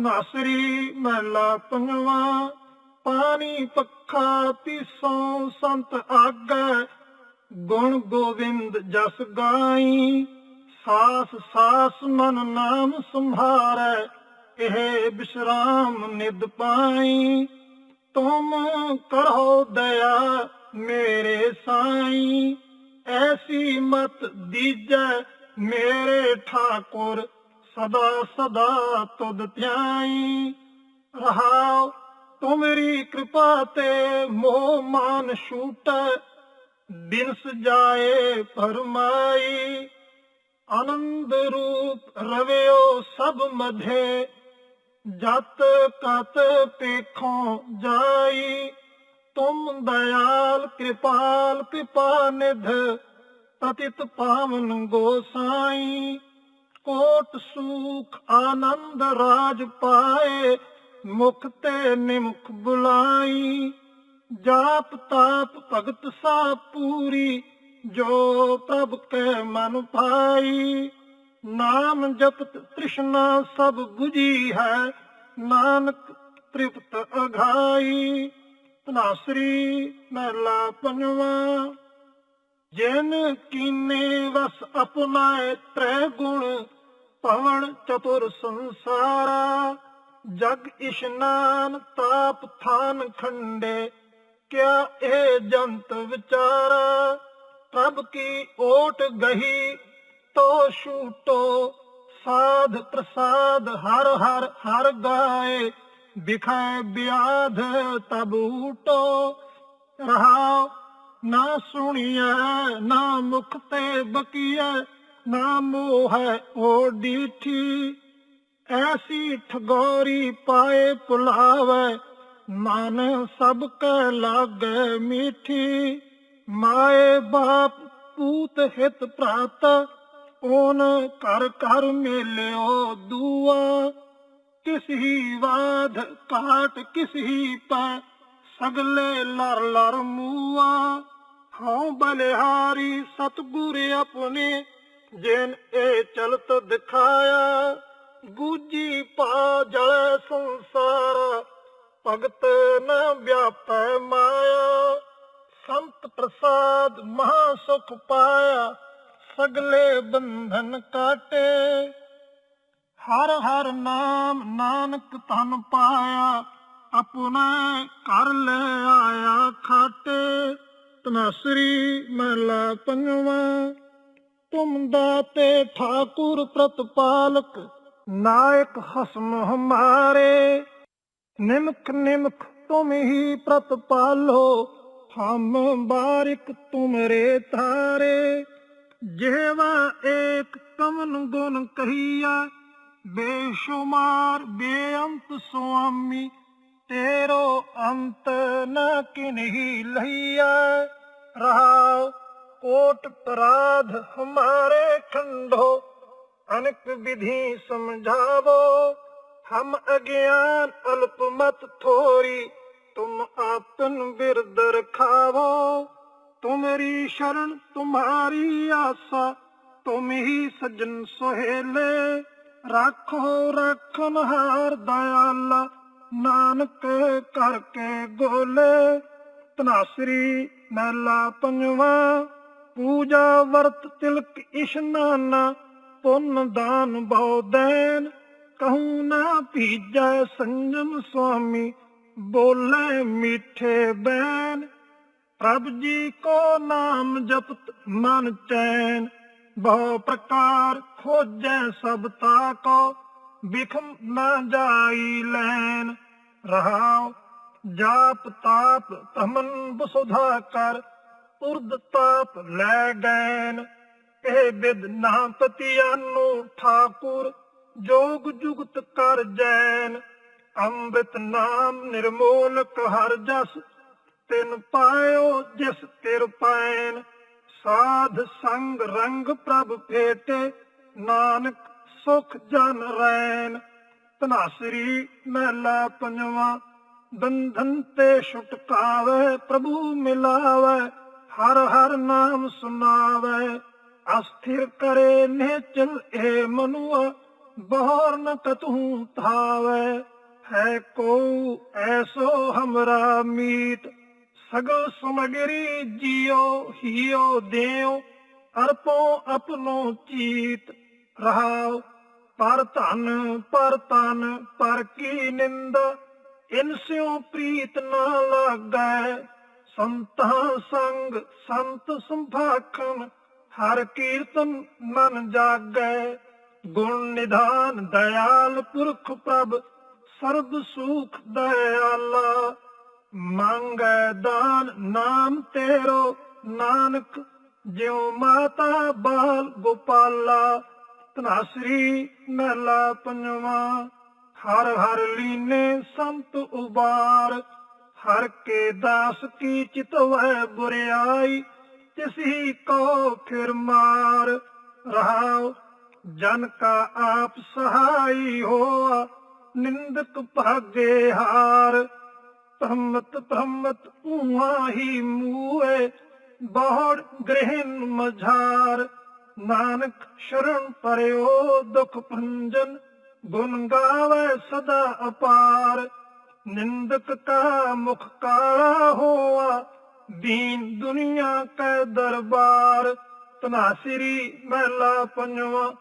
ਤਨਾਸਰੀ ਮਹਿਲਾ ਪੰਜਵਾ, ਪਾਣੀ ਪੱਖਾ ਤੀਸੋਂ ਸੰਤ ਆਗੈ, ਗੁਣ ਗੋਵਿੰਦ ਜਸ ਗਾਈ। ਸਾਸ ਸਾਸ ਮਨ ਨਾਮ ਸੰਭਾਰੈ, ਇਹ ਬਿਸ਼ਰਾਮ ਨਿਦ ਪਾਈ। ਤੁਮ ਕਰੋ ਦਇਆ ਮੇਰੇ ਸਾਈ, ਐਸੀ ਮਤ ਦੀਜੈ ਮੇਰੇ ਠਾਕੁਰ ਸਦਾ ਸਦਾ ਤੁਧ ਧਿਆਈ ਰਹਾਉ ਤੁਮਰੀ ਕਿਰਪਾ ਤੇ ਮੋਹ ਮਾਨ ਛੂਟੈ ਦਿਨ ਸਜਾਏ ਫਰਮਾਈ। ਆਨੰਦ ਰੂਪ ਰਵਿਓ ਸਭ ਮਧੇ, ਜਤ ਕਤ ਪੇਖੋਂ ਜਾਈ। ਤੁਮ ਦਇਆਲ ਕਿਰਪਾਲ ਕਿਰਪਾ ਨਿਧ ਪਤਿਤ ਪਾਵਨ ਗੋਸਾਈ। ਕੋਟ ਸੁਖ ਆਨੰਦ ਰਾਜ ਪਾਏ, ਮੁਖ ਤੇ ਨਿਮਖ ਬੁਲਾਈ। ਜਾਪ ਤਾਪ ਭਗਤ ਸਾ ਪੂਰੀ, ਜੋ ਪ੍ਰਭ ਕੇ ਮਨ ਪਾਈ ਨਾਮ ਜਪਤ ਤ੍ਰਿਸ਼ਨਾ ਸਭ 부ਜੀ ਹੈ, ਨਾਨਕ ਤ੍ਰਿਪਤ ਅਘਾਈ। ਤਨਾਸਰੀ ਮਹਿਲਾ ਪੰਜਵਾ। ਜਿਨ ਕੀਨੇ ਵਸ ਅਪਨਾਏ ਤ੍ਰੈ ਗੁਣ, ਪਵਨ ਚਤੁਰ ਸੰਸਾਰਾ। ਜਗ ਇਸ਼ਨਾਨ ਤਾਪ ਥਾਨ ਖੰਡੇ, ਕਿਆ ਇਹ ਜੰਤ ਵਿਚਾਰਾ। ਪ੍ਰਭ ਕੀ ਓਟ ਗਹੀ, ਤੋ ਛੂਟੋ, ਸਾਧ ਪ੍ਰਸਾਦ ਹਰ ਹਰ ਹਰ ਗਾਏ। ਬਿਖੈ ਬਿਆਧ ਤਬ ਊਟੋ, ਰਹਾਉ ਨਾ ਸੁਣੀਐ, ਨਾ ਮੁਖ ਤੇ ਬਕੀਐ, ਨਾ ਮੋਹੈ ਹੈ ਓ ਡੀਠੀ ਐਸੀ ਠਗੋਰੀ ਪਾਏ ਪੁਲਾਵੇ, ਮਨ ਸਭ ਕੈ ਲਾਗੇ ਮੀਠੀ। ਮਾਏ ਬਾਪ ਪੂਤ ਹਿਤ ਪ੍ਰਾਤ, ਓਨ ਕਰ ਕਰ ਮੇਲਿਓ ਦੂਆ। ਕਿਸਹੀ ਵਾਧ ਕਾਟ ਕਿਸਹੀ ਪੈ, ਸਗਲੇ ਲਰ ਲਰ ਮੂਆ। ਹਉ ਬਲਿਹਾਰੀ ਸਤਗੁਰ ਆਪਣੇ, ਜਿਨ ਇਹ ਚਲਤ ਦਿਖਾਇਆ। ਗੂਜੀ ਪਾ ਜਲ ਸੰਸਾਰ, ਭਗਤ ਨ ਵਿਆਪੈ ਮਾਇਆ। ਸੰਤ ਪ੍ਰਸਾਦ ਮਹਾ ਸੁਖ ਪਾਇਆ, ਸਗਲੇ ਬੰਧਨ ਕਾਟੇ। ਹਰ ਹਰ ਨਾਮ ਨਾਨਕ ਧਨ ਪਾਇਆ, ਆਪਣਾ ਕਰ ਲੈ ਆਇਆ ਖਾਟੇ। ਤਨਾਸਰੀ ਮਹਿਲਾ ਪੰਜਵਾ। ਤੁਮ ਦਾਤੇ ਠਾਕੁਰ ਪ੍ਰਤਪਾਲਕ, ਨਾਇਕ ਹਸਮ ਹਮਾਰੇ। ਨਿਮਕ ਨਿਮਕ ਤੁਮ ਹੀ ਪ੍ਰਤਪਾਲੋ, ਹਮ ਬਾਰਿਕ ਤੁਮਰੇ ਤਾਰੇ ਜਿਹਵਾ ਏਕ ਕਮਨ ਗੁਣ ਕਹੀਆ ਬੇਸ਼ੁਮਾਰ ਬੇਅੰਤ ਸੁਆਮੀ ਤੇਰੋ ਅੰਤ ਨ ਕਿਨਹੀ ਲਈਆ ਰਹਾਉ, ਕੋਟ ਪਰਾਧ ਹਮਾਰੇ ਖੰਡੋ, ਅਨਕ ਵਿਧि ਸਮਝਾਵੋ। ਹਮ ਅਗਿਆਨ ਅਲਪ ਮਤ ਥੋਰੀ, ਤੁਮ ਆਪਨ ਬਿਰਦ ਰਖਾਵੋ। ਤੁਮਰੀ ਸ਼ਰਨ ਤੁਮਾਰੀ ਆਸਾ, ਤੁਮ ਹੀ ਸਜਣ ਸੁਹੇਲੇ। ਰੱਖੋ, ਰੱਖਨ ਹਾਰ ਦਇਆਲਾ ਨਾਨਕ ਕਰਕੇ ਗੋਲੇ ਤਨਾਸਰੀ ਮਹਿਲਾ ਪੰਜਵਾ, ਪੂਜਾ ਵਰਤ ਤਿਲਕ ਇਸ਼ਨਾਨਾ ਪੁੰਨ ਦਾਨ ਬਹੁ ਦੇਨ ਕਹੂੰ ਨਾ ਭੀਜੈ ਸੰਜਮ ਸੁਆਮੀ, ਬੋਲੇ ਮਿੱਠੇ ਬੈਨ ਪ੍ਰਭ ਜੀ ਕੋ ਨਾਮ ਜਪਤ ਮਨ ਚੈਨ, ਬਹੁ ਪ੍ਰਕਾਰ ਖੋਜੈ ਸਭ ਤਾ ਕੋ ਵਿਖਮ ਨਾ ਜਾਈ ਲੈਨ ਰਹਾਉ ਜਾਪ ਤਾਪ ਤਮਨ ਬਸੁਧਾ ਕਰ ਉਰਦ ਤਾਪ ਲੈ ਗੈਨ ਇਹ ਬਿਦ ਨਾ ਪਤਿਆਨੂ ਠਾਕੁਰ, ਜੋਗ ਜੁਗਤ ਕਰ ਜੈਨ। ਅੰਮ੍ਰਿਤ ਨਾਮ ਨਿਰਮੋਲਕ ਹਰ ਜਸ, ਤਿਨ ਪਾਇਓ ਜਿਸ ਤਿਰ ਪੈਨ ਸਾਧ ਸੰਗ ਰੰਗ ਪ੍ਰਭ ਭੇਟੇ, ਨਾਨਕ ਸੁਖ ਜਨ ਰੈਨ ਤਨਾਸਰੀ ਮਹਿਲਾ ਪੰਜਵਾ ਬੰਧਨ ਤੇ ਛੁਟਕਾਵੇ, ਪ੍ਰਭੂ ਮਿਲਾਵੇ, ਹਰ ਹਰ ਨਾਮ ਸੁਨਾਵੇ। ਅਸਥਿਰ ਕਰੇ ਨਿਚਲ ਏ ਮਨੁਆ, ਬਹਰ ਨ ਕਤਹੂ ਥਾਵੈ ਹੈ ਕੋ ਐਸੋ ਹਮਰਾ ਮੀਤ, ਸਗਲ ਸਮਗਰੀ ਜਿਉ ਹਿਉ ਦੇਉ ਅਰਪੋ ਆਪਣੋ ਚੀਤ। ਰਹਾਉ, ਪਰ ਧਨ ਪਰ ਤਨ, ਪਰ ਕੀ ਨਿੰਦਾ? ਇਨਸਿਓ ਪ੍ਰੀਤ ਨਾ ਲਾਗੈ। ਸੰਤਾਂ ਸੰਗ ਸੰਤ ਸੰਭਾਖਣ, ਹਰ ਕੀਰਤਨ ਮਨ ਜਾਗੈ। ਗੁਣ ਨਿਧਾਨ ਦਇਆਲ ਪੁਰਖ ਪ੍ਰਭ, ਸਰਬ ਸੁਖ ਦਇਆਲਾ। ਮੰਗੈ ਦਾਨ ਨਾਮ ਤੇਰੋ, ਨਾਨਕ ਜਿਉ ਮਾਤਾ ਬਾਲ ਗੋਪਾਲਾ। ਧਨਾਸਰੀ ਮਹਿਲਾ ਪੰਜਵਾ, ਹਰ ਹਰ ਲੀਨੇ ਸੰਤ ਉਬਾਰ। ਹਰ ਕੇ ਦਾਸ ਕੀ ਚਿਤਵੈ ਬੁਰਿਆਈ ਤਿਸਹੀ ਕੋ ਫਿਰ ਮਾਰ। ਰਹਾਉ, ਜਨ ਕਾ ਆਪ ਸਹਾਈ ਹੋਆ, ਨਿੰਦਕ ਭਾਗੇ ਹਾਰ। ਭ੍ਰਮਤ ਭ੍ਰਮਤ ਉਹਾ ਹੀ ਮੂਏ ਬਹੁੜ ਗ੍ਰਹਿਨ ਮਝਾਰ। ਨਾਨਕ ਸ਼ਰਨ ਪਰਿਓ ਦੁਖ ਭੰਜਨ, ਗੁਣ ਗਾਵੇ ਸਦਾ ਅਪਾਰ। ਨਿੰਦਕ ਕਾ ਮੁਖ ਕਾਲਾ ਹੋਆ, ਦੀਨ ਦੁਨੀਆ ਕੈ ਦਰਬਾਰ। ਤਨਾਸਿਰੀ ਮਹਿਲਾ ਪੰਜਵਾ,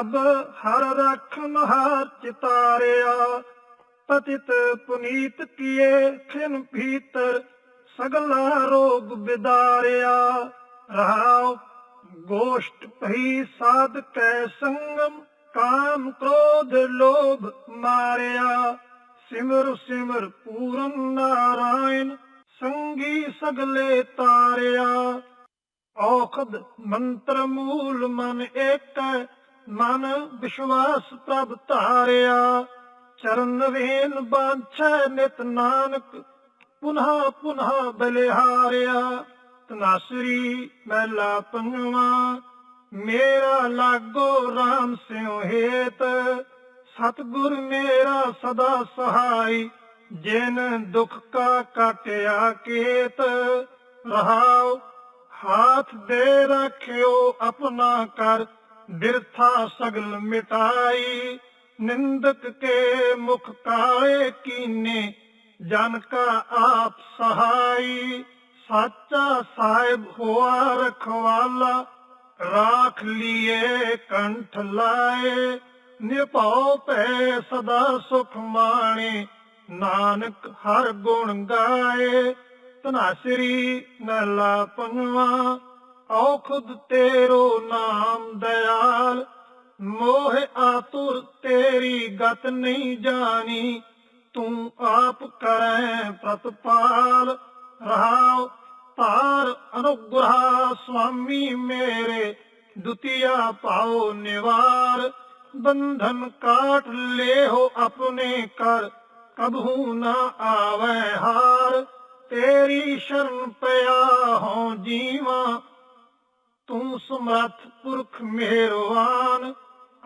ਅਬ ਹਰ ਰਖਨ ਹਾਰ ਚਿਤਾਰਿਆ। ਪਤਿਤ ਪੁਨੀਤ ਕੀਏ ਖਿਨ ਭੀਤਰ, ਸਗਲਾ ਰੋਗ ਬਿਦਾਰਿਆ। ਰਹਾਉ ਗੋਸ਼ਟ ਭਈ ਸਾਧ ਕੈ ਸੰਗਮ, ਕਾਮ ਕ੍ਰੋਧ ਲੋਭ ਮਾਰਿਆ। ਸਿਮਰ ਸਿਮਰ ਪੂਰਨ ਨਾਰਾਇਣ, ਸੰਗੀ ਸਗਲੇ ਤਾਰਿਆ। ਔਖਦ ਮੰਤਰ ਮੂਲ ਮਨ ਏਕੈ, ਮਨ ਵਿਸ਼ਵਾਸ ਪ੍ਰਭ ਧਾਰਿਆ। ਚਰਨ ਵੇਨ ਬਾਂਛੈ ਨਿਤ ਨਾਨਕ, ਪੁਨਹਾ ਪੁਨਹਾ ਬਲਿਹਾਰਿਆ। ਤਨਾਸਰੀ ਮਹਿਲਾ ਪੰਜਵਾ ਮੇਰਾ ਲਾਗੋ RAM ਸਿਉ ਹੇਤ। ਸਤਗੁਰ ਮੇਰਾ ਸਦਾ ਸਹਾਈ। ਜਿਨ ਦੁਖ ਕਾ ਕਟਿਆ ਕੇਤ। ਰਹਾਉ, ਹਾਥ ਦੇ ਰੱਖਿਓ ਆਪਣਾ ਕਰ। ਬਿਰਥਾ ਸਗਲ ਮਿਟਾਈ। ਨਿੰਦਕ ਕੇ ਮੁਖ ਕਾਲੇ ਕੀਨੇ। ਜਨ ਕਾ ਆਪ ਸਹਾਈ। ਸਾਚਾ ਸਾਹਿਬ ਹੋਆ ਰਖਵਾਲਾ, ਰਾਖ ਲੀਏ, ਕੰਠ ਲਾਏ। ਨਿਭਾਉ ਪੈ ਸਦਾ ਸੁਖ ਮਾਣੇ, ਨਾਨਕ ਹਰ ਗੁਣ ਗਾਏ। ਤਨਾਸਰੀ ਨਲਾ ਪੰਜਵਾ ਖੁਦ ਤੇਰੋ ਨਾਮ ਦਇਆਲ। ਮੋਹ ਆਤੁਰ ਤੇਰੀ ਗਤ ਨਹੀਂ ਜਾਣੀ, ਤੂੰ ਆਪ ਕਰੈ ਪ੍ਰਤਪਾਲ। ਰਹਾਉ ਤਾਰ ਅਨੁਗ੍ਰਹ ਸੁਆਮੀ ਮੇਰੇ, ਦੁਤੀਆ ਪਾਓ ਨਿਵਾਰ। ਬੰਧਨ ਕਾਟ ਲੇਹੋ ਆਪਣੇ ਕਰ ਕਬਹੂ ਨਾ ਆਵੈ ਹਾਰ। ਤੇਰੀ ਸ਼ਰਨ ਪਿਆ ਹੋ ਜੀਵਾ, ਤੂੰ ਸਮਰਥ ਪੁਰਖ ਮਿਹਰਵਾਨ।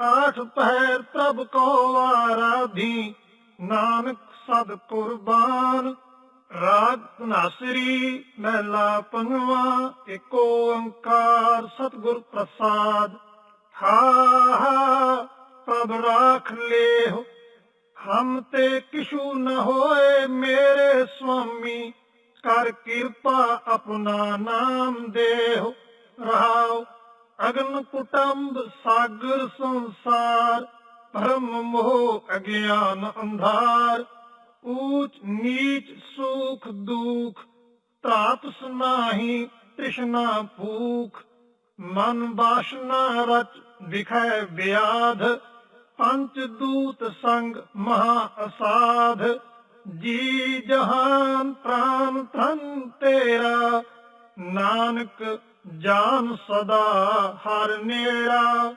ਆਠ ਪਹਿਰ ਪ੍ਰਭ ਕੋ ਆਰਾਧੀ, ਨਾਨਕ ਸਦ ਕੁਰਬਾਨ। ਰਾਗ ਨਾਸਰੀ ਮਹਿਲਾ ਪੰਜਵਾ ਏਕ ਓੰਕਾਰ ਸਤਿਗੁਰ ਪ੍ਰਸਾਦ। ਹਾ ਹਾ, ਪ੍ਰਭ ਰਾਖ ਲੇਹੁ, ਹਮ ਤੇ ਕਿਛੂ ਨ ਹੋਏ ਮੇਰੇ ਸੁਆਮੀ। ਕਰ ਕਿਰਪਾ ਆਪਣਾ ਨਾਮ ਦੇਹੁ, ਰਹਾਉ ਅਗਨ ਕੁਟੰਬ ਸਾਗਰ ਸੰਸਾਰ। ਭਰਮ ਮੋਹ ਅਗਿਆਨ ਅੰਧਾਰ। ਊਚ ਨੀਚ ਸੁਖ ਦੁਖ ਤਾਪਸ ਨਾਹੀ ਤ੍ਰਿਸ਼ਨਾ ਭੂਖ, ਮਨ ਬਾਸ਼ਨਾ ਰਚ ਦਿਖੈ ਵਿਆਧ, ਪੰਚ ਦੂਤ ਸੰਗ ਮਹਾ ਅਸਾਧ, ਜੀ ਜਹਾਨ ਪ੍ਰਾਨ ਧਨ ਤੇਰਾ, ਨਾਨਕ ਜਾਨ ਸਦਾ ਹਰ ਨੇੜਾ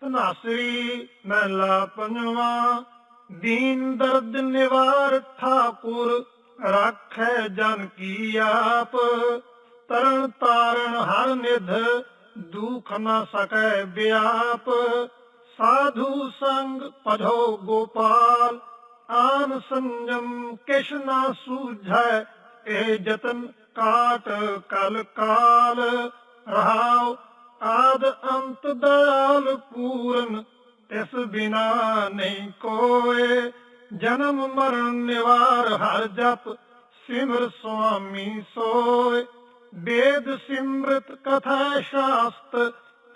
ਤਨਾਸਰੀ ਮਹਿਲਾ ਪੰਜਵਾ ਦੀਨ ਦਰਦ ਨਿਵਾਰ ਠਾਕੁਰ, ਰਾਖੈ ਜਨ ਕੀ ਆਪ। ਤਰਨ ਤਾਰਨ ਹਰ ਨਿਧ, ਦੁਖ ਨ ਸਕੈ ਵਿਆਪ ਸਾਧੂ ਸੰਗ ਪਧੋ ਗੋਪਾਲ, ਆਨ ਸੰਜਮ ਕਿਛ ਨਾ ਸੂਝੈ, ਇਹ ਜਤਨ ਕਾਟ ਕਲ ਕਾਲ। ਰਹਾਉ ਆਦ ਅੰਤ ਦਇਆਲ ਪੂਰਨ ਇਸ ਬਿਨਾ ਨਹੀਂ ਕੋਏ। ਜਨਮ ਮਰਨ ਨਿਵਾਰ ਹਰ ਜਪ ਸਿਮਰ ਸੁਆਮੀ ਸੋਏ। ਵੇਦ ਸਿਮਰਤ ਕਥਾ ਸ਼ਾਸਤ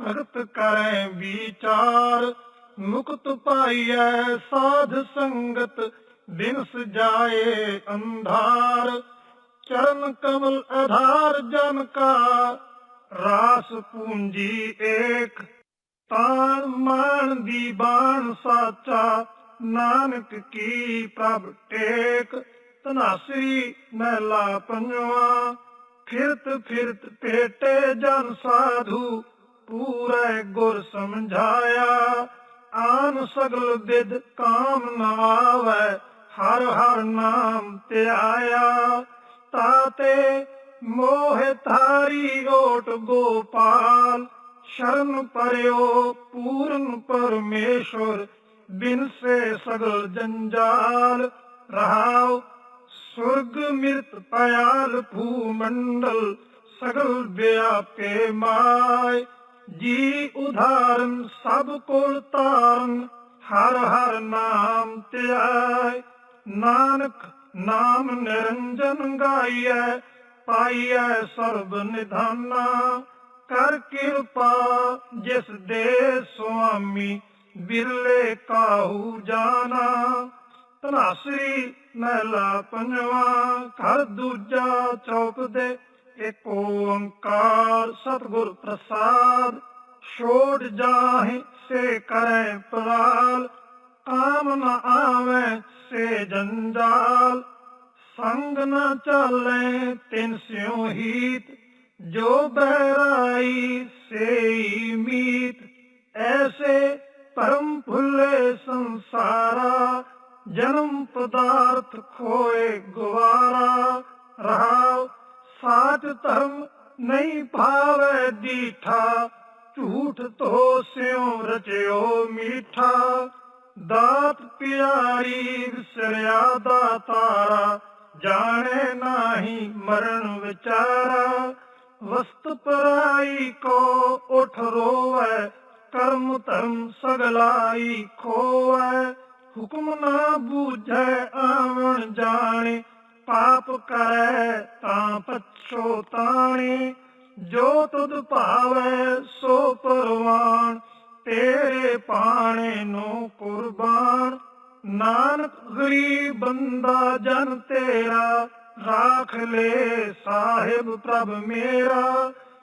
ਭਗਤ ਕਰੈ ਵਿਚਾਰ। ਮੁਕਤ ਪਾਈਐ ਸਾਧ ਸੰਗਤ, ਬਿਨਸ ਜਾਏ ਅੰਧਾਰ। ਚਰਨ ਕਮਲ ਆਧਾਰ ਜਨ ਕਾ, ਰਾਸ ਪੂੰਜੀ ਏਕ ਤਾਨ ਮਾਨ ਦੀ ਬਾਣ ਸਾਚਾ, ਨਾਨਕ ਕੀ ਪ੍ਰਭ ਟੇਕ ਤਨਾਸਰੀ ਮਹਿਲਾ ਪੰਜਵਾ, ਫਿਰਤ ਫਿਰਤ ਪੇਟੇ ਜਨ ਸਾਧੂ, ਪੂਰੇ ਗੁਰ ਸਮਝਾਇਆ, ਆਨ ਸਗਲ ਬਿਦ ਕਾਮ ਨ ਆਵੈ ਹਰ ਹਰ ਨਾਮ ਧਿਆਇਆ। ਤਾਤੇ ਮੋਹ ਧਾਰੀ ਓਟ ਗੋਪਾਲ ਸ਼ਰਨ ਪਰਿਓ, ਪੂਰਨ ਪਰਮੇਸ਼ਵਰ, ਬਿਨ ਸੇ ਸਗਲ ਜੰਜਾਲ, ਰਹਾਉ ਸੁਰਗ ਮਿਰਤ ਪਿਆਲ ਭੂਮੰਡਲ, ਸਗਲ ਵਿਆਪੇ ਮਾਇ। ਜੀ ਉਧਾਰਨ ਸਭ ਕੋਲ ਤਾਰਨ, ਹਰ ਹਰ ਨਾਮ ਧਿਆਇ। ਨਾਨਕ ਨਾਮ ਨਿਰੰਜਨ ਗਾਈਐ, ਪਾਈਐ ਸਰਬ ਨਿਧਾਨਾ। ਕਰ ਕਿਰਪਾ, ਜਿਸ ਦੇ ਸੁਆਮੀ ਬਿਰਲੇ ਕਾਹੂ ਜਾਣਾ। ਤਨਾਸਰੀ ਮਹਿਲਾ ਪੰਜਵਾ, ਘਰ ਦੂਜਾ ਚੌਪ ਦੇ ਏਕ ਓੰਕਾਰ, ਸਤਿਗੁਰ ਪ੍ਰਸਾਦ, ਛੋੜ ਜਾਹੇ ਸੇ ਕਰੈ ਪਰਾਲ, ਕਾਮ ਨ ਆਵੇ ਸੇ ਜੰਜਾਲ। ਸੰਗ ਨ ਚਾਲੇ ਤਿਨ ਸਿਉ ਹੀਤ ਜੋ ਬਹਿਰਾਈ ਸੇਈ ਮੀਤ ਐਸੇ ਪਰਮ ਭੁੱਲੇ ਸੰਸਾਰਾ, ਜਨਮ ਪਦਾਰਥ ਖੋਏ ਗਵਾਰਾ। ਰਹਾਉ, ਸਾਚ ਧਰਮ ਨਹੀਂ ਭਾਵੇ ਦੀਠਾ, ਝੂਠ ਤੋ ਸਿਉ ਰਚਿਓ ਮੀਠਾ। ਦਾਤ ਪਿਆਰੀ ਵਿਸਰਿਆ ਦਾ ਤਾਰਾ ਜਾਣੇ ਨਾਹੀ ਮਰਨ ਵਿਚਾਰਾ। ਵਸਤ ਪਰਾਈ ਕੋ ਉਠ ਰੋਵੈ, ਕਰਮ ਧਰਮ ਸਗਲਾਈ ਖੋਵੈ। ਹੁਕਮ ਨਾ ਬੂਝੈ, ਆਵਣ ਜਾਣੇ, ਪਾਪ ਕਰੈ ਤਾਂ ਪਛੋਤਾਣੇ ਜੋ ਤੁਧ ਭਾਵੈ, ਸੋ ਪਰਵਾਨ ਤੇਰੇ ਪਾਣੇ ਨੂੰ ਕੁਰਬਾਨ। ਨਾਨਕ ਗਰੀਬ ਬੰਦਾ ਜਨ ਤੇਰਾ ਰਾਖ ਲੈ ਸਾਹਿਬ ਪ੍ਰਭ ਮੇਰਾ।